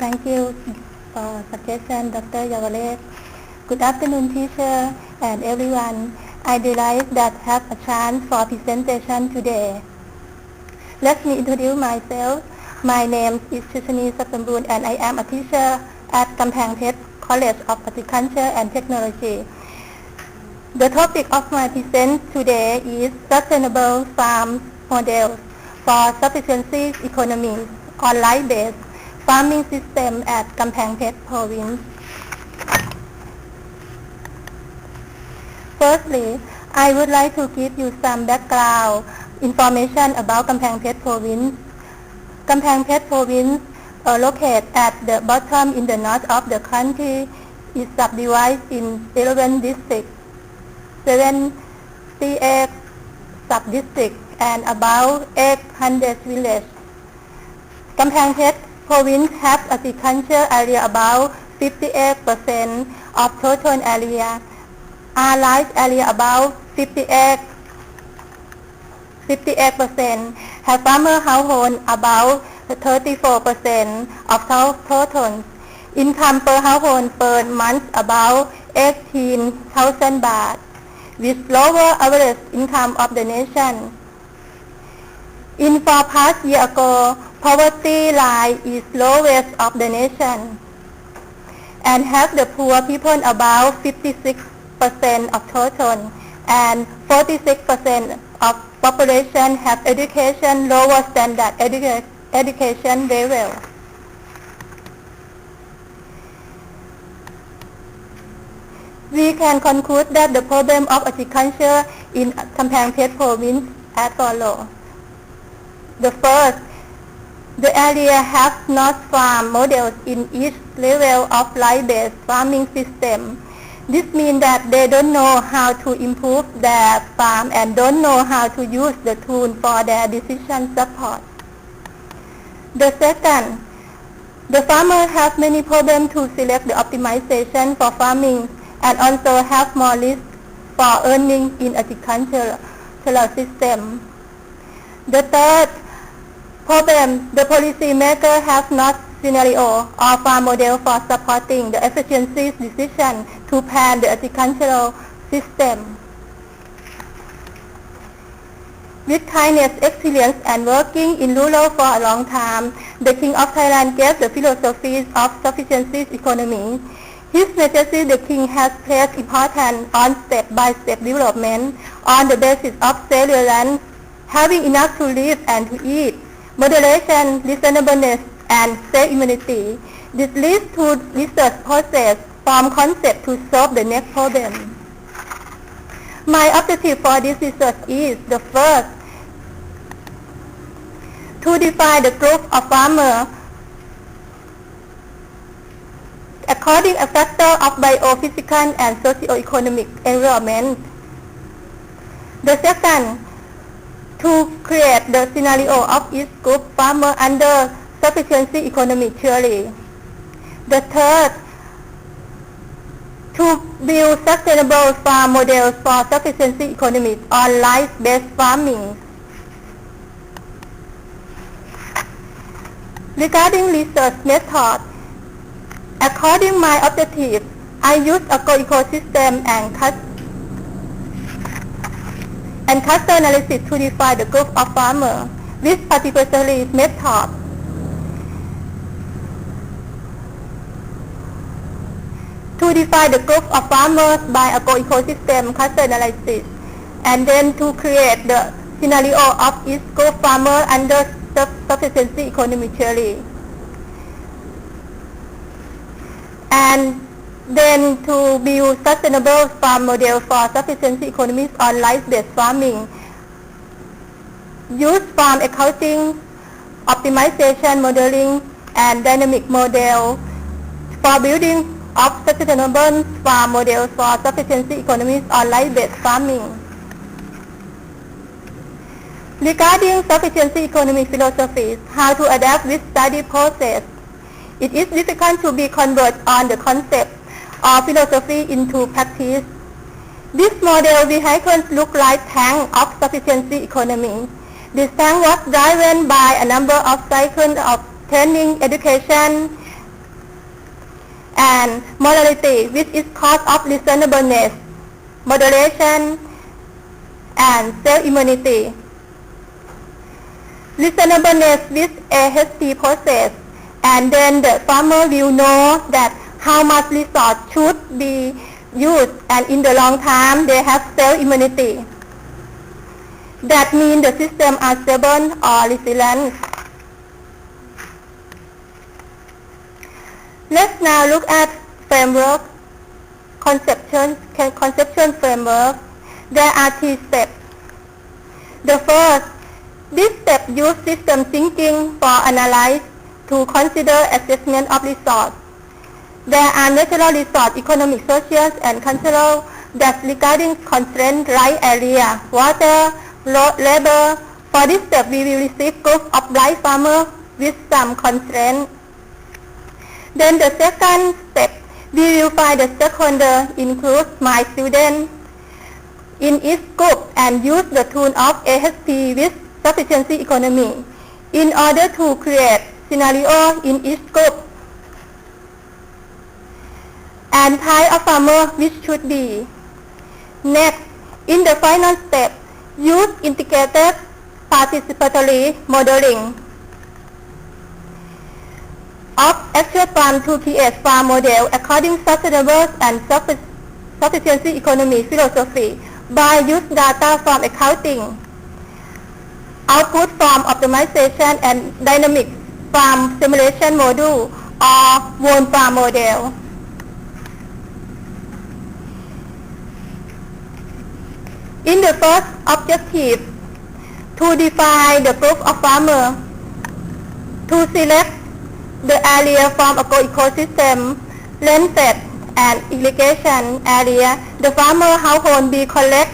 Thank you for suggestion, Dr. Yavale. Good afternoon, teacher and everyone. I delight that have a chance for presentation today. Let me introduce myself. My name is Chishani Sapambun and I am a teacher at Kampang College of Agriculture and Technology. The topic of my present today is sustainable farm models for sufficiency economy on light-based farming system at Kampang Phet province. Firstly, I would like to give you some background information about Kampang Phet province. Kampang Phet province uh, located at the bottom in the north of the country is subdivided in 11 districts, 78 sub-districts and about 800 villages. Kampang province has agriculture area about 58% of total area. Our life area about 58 58% have farmer household about 34% of total. Income per household per month about 18,000 baht with lower average income of the nation. In four past year ago, poverty line is lowest of the nation and have the poor people about 56% of total and 46% of population have education lower standard educa education level. We can conclude that the problem of agriculture in Kampang Phet province as follows. The first, the area has not farm models in each level of light-based farming system. This means that they don't know how to improve their farm and don't know how to use the tool for their decision support. The second, the farmer has many problems to select the optimization for farming and also have more risk for earning in agricultural system. The third problem, the policymaker has not scenario or farm model for supporting the efficiency decision to plan the agricultural system. With kindness, experience and working in rural for a long time, the King of Thailand gave the philosophy of sufficiency economy. His Majesty the King has placed importance on step-by-step development on the basis of self-reliance, having enough to live and to eat, moderation, reasonableness, and self-immunity. This leads to research process from concept to solve the next problem. My objective for this research is the first, to define the group of farmers according a factor of biophysical and socio-economic environment. The second, to create the scenario of each group farmer under sufficiency economic theory. The third, to build sustainable farm models for sufficiency economy on life-based farming. Regarding research method, according my objective, I use agroecosystem and and cluster analysis to define the group of farmers with particularly method. To define the group of farmers by agroecosystem cluster analysis and then to create the scenario of each group farmer under sufficiency economy theory. And then to build sustainable farm model for sufficiency economies on life-based farming. Use farm accounting, optimization modeling, and dynamic model for building of sustainable farm models for sufficiency economies on life-based farming. Regarding sufficiency economy philosophies, how to adapt with study process, it is difficult to be convert on the concept or philosophy into practice. This model vehicles look like tank of sufficiency economy. This tank was driven by a number of cycles of training, education, and morality, which is cause of reasonableness, moderation, and self-immunity. Reasonableness with AHP process, and then the farmer will know that how much resource should be used, and in the long time they have self-immunity. That means the system are stable or resilient. Let's now look at framework, conception, conception framework. There are three steps. The first, this step use system thinking for analyze to consider assessment of resource. There are natural resource, economic, social, and cultural that regarding constraint like area, water, labor. For this step, we will receive group of rice farmer with some constraint. Then the second step, we will find the stakeholder include my student in each group and use the tool of AHP with sufficiency economy in order to create scenario in each group and type of farmer which should be. Next, in the final step, use integrated participatory modeling of actual farm to create farm model according sustainable and suffi- sufficiency economy philosophy by use data from accounting, output from optimization and dynamic farm simulation module or one farm model. In the first objective, to define the group of farmer, to select the area from a ecosystem, landscape and irrigation area, the farmer household be collect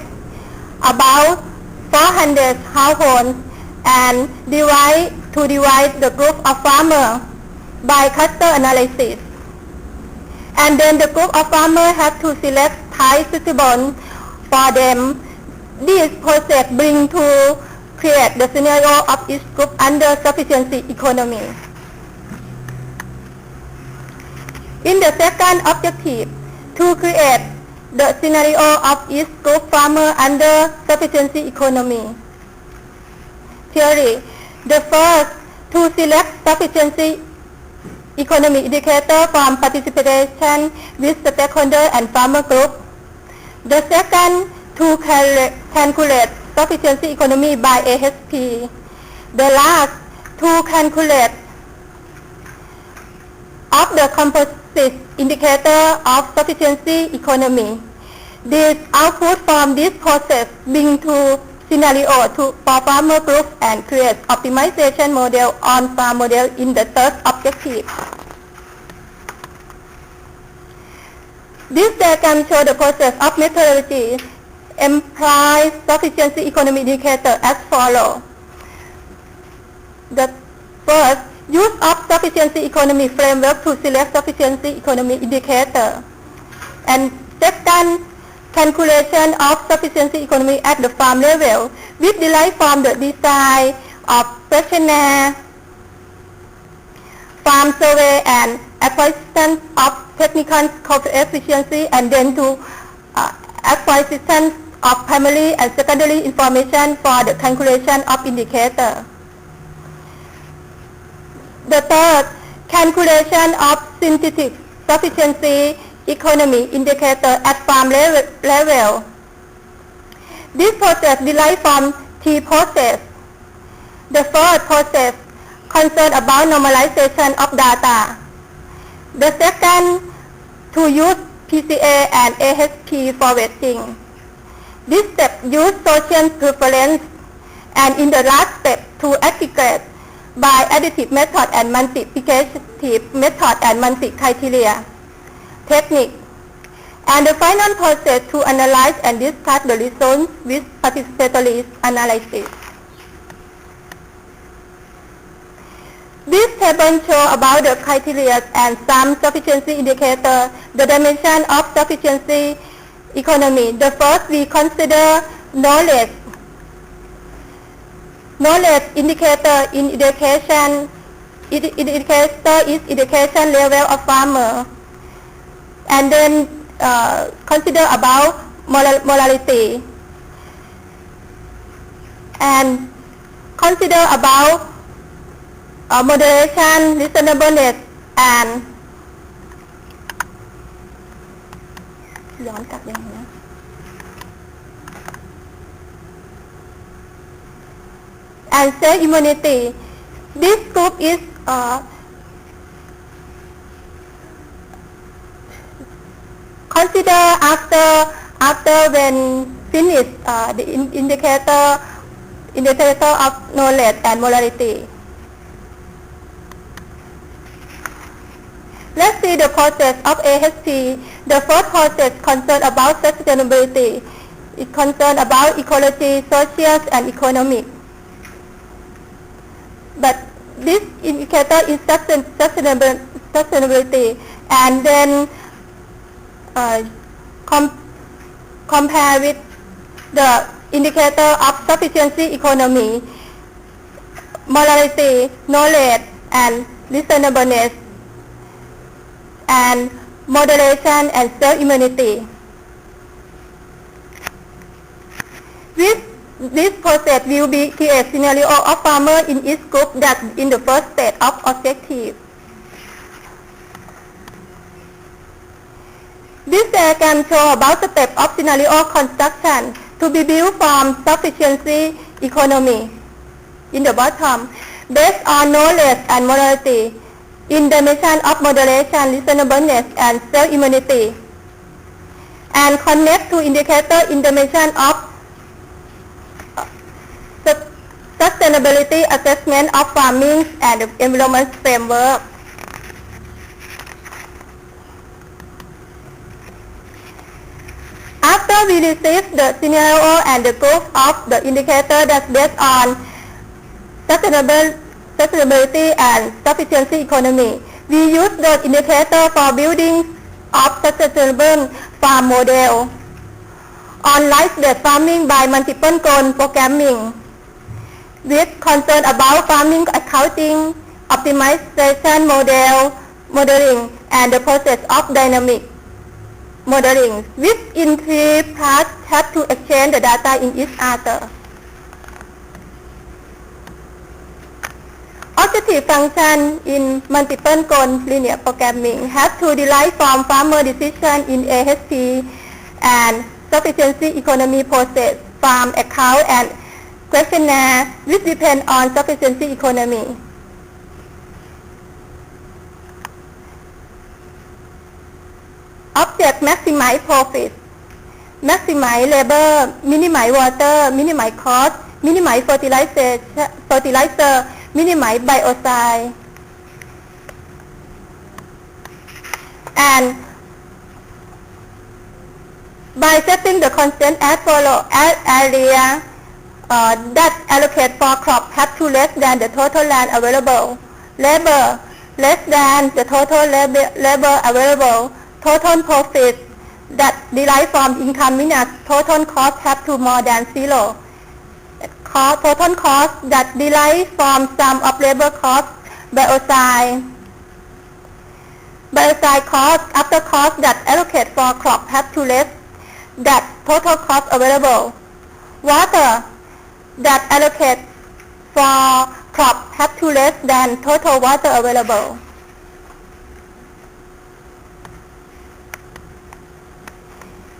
about 400 households and divide to divide the group of farmer by cluster analysis. And then the group of farmer have to select type suitable for them. This process bring to create the scenario of each group under sufficiency economy. In the second objective, to create the scenario of each group farmer under sufficiency economy. Theory. The first, to select sufficiency economy indicator from participation with the stakeholder and farmer group. The second, to cal- calculate sufficiency economy by AHP. The last, to calculate of the composite indicator of sufficiency economy. This output from this process bring to scenario to for farmer group and create optimization model on farm model in the third objective. This diagram shows the process of methodology implies sufficiency economy indicator as follows. The first, use of sufficiency economy framework to select sufficiency economy indicator. And second, calculation of sufficiency economy at the farm level, which derived from the design of questionnaire, farm survey and acquisition of technical cost efficiency and then to uh, acquisition of primary and secondary information for the calculation of indicator. The third, calculation of synthetic sufficiency economy indicator at farm level. This process derived from T process. The first process concern about normalization of data. The second, to use PCA and AHP for weighting. This step use social preference and in the last step to aggregate by additive method and multiplicative method and multi-criteria technique. And the final process to analyze and discuss the results with participatory analysis. This table shows about the criteria and some sufficiency indicator, the dimension of sufficiency economy. The first we consider knowledge. Knowledge indicator in education, indi- indicator is education level of farmer. and then uh, consider about moral- morality and consider about uh, moderation, reasonableness, and ย้อนกลับยัง and self immunity. This group is uh, consider after after when finish uh, the in- indicator indicator of knowledge and morality. Let's see the process of AHP. The first process concerned about sustainability. It concerned about ecology, social and economic. But this indicator is sustain- sustainable, sustainability and then uh, com- compare with the indicator of sufficiency economy, morality, knowledge, and reasonableness, and moderation and self-immunity. With this process will be create scenario of farmer in each group that in the first state of objective. This diagram show about the step of scenario construction to be built from sufficiency economy in the bottom based on knowledge and morality in the dimension of moderation, reasonableness and self-immunity and connect to indicator in the dimension of uh, sus- sustainability assessment of farming and environment framework. After we receive the scenario and the proof of the indicator that's based on sustainable, sustainability and sufficiency economy, we use the indicator for building of sustainable farm model on life-based farming by multiple goal programming with concern about farming accounting, optimization model, modeling, and the process of dynamic modeling, which in three parts have to exchange the data in each other. Objective function in multiple goal linear programming have to derive from farmer decision in AHP and sufficiency economy process, farm account and questionnaire which uh, depend on sufficiency economy. Object maximize profit, maximize labor, minimize water, minimize cost, minimize fertilizer, fertilizer minimize biocide. And by setting the constant as follow as area uh, that allocate for crop have to less than the total land available, labor less than the total labor, available, total profit that derived from income minus total cost have to more than zero. Cost, total cost that derived from sum of labor cost, biocide, biocide cost after cost that allocate for crop have to less that total cost available. Water that allocate for crop have to less than total water available.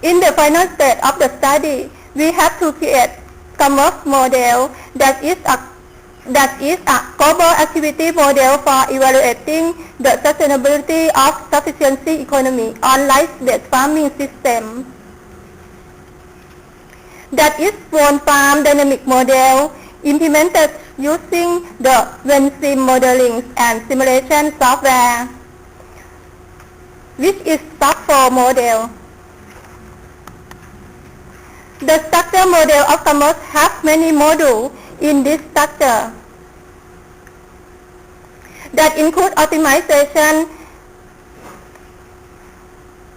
In the final stage of the study, we have to create commerce model that is a that is a global activity model for evaluating the sustainability of sufficiency economy on life-based farming system. That is one farm dynamic model implemented using the Vensim modeling and simulation software, which is SOC4 model. The structure model of commerce has many modules in this structure that include optimization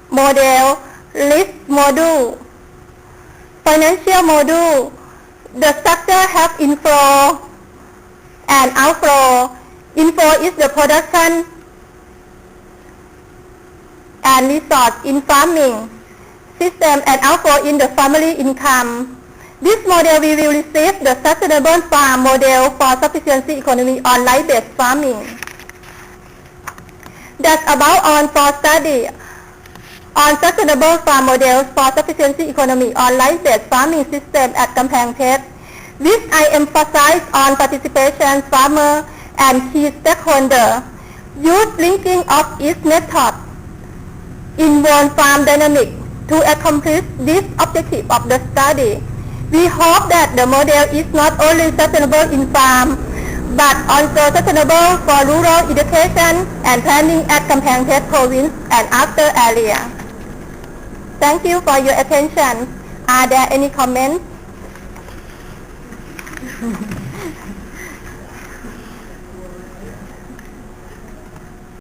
model, list module, financial module. The structure has inflow and outflow. Inflow is the production and resource in farming system and outflow in the family income. This model we will receive the sustainable farm model for sufficiency economy on light-based farming. That's about on for study on sustainable farm models for sufficiency economy on light-based farming system at Kampang Phet, which I emphasize on participation farmer and key stakeholder. Use linking of each method in one farm dynamic to accomplish this objective of the study. We hope that the model is not only sustainable in farm, but also sustainable for rural education and planning at Kampang Phet province and after area. Thank you for your attention. Are there any comments?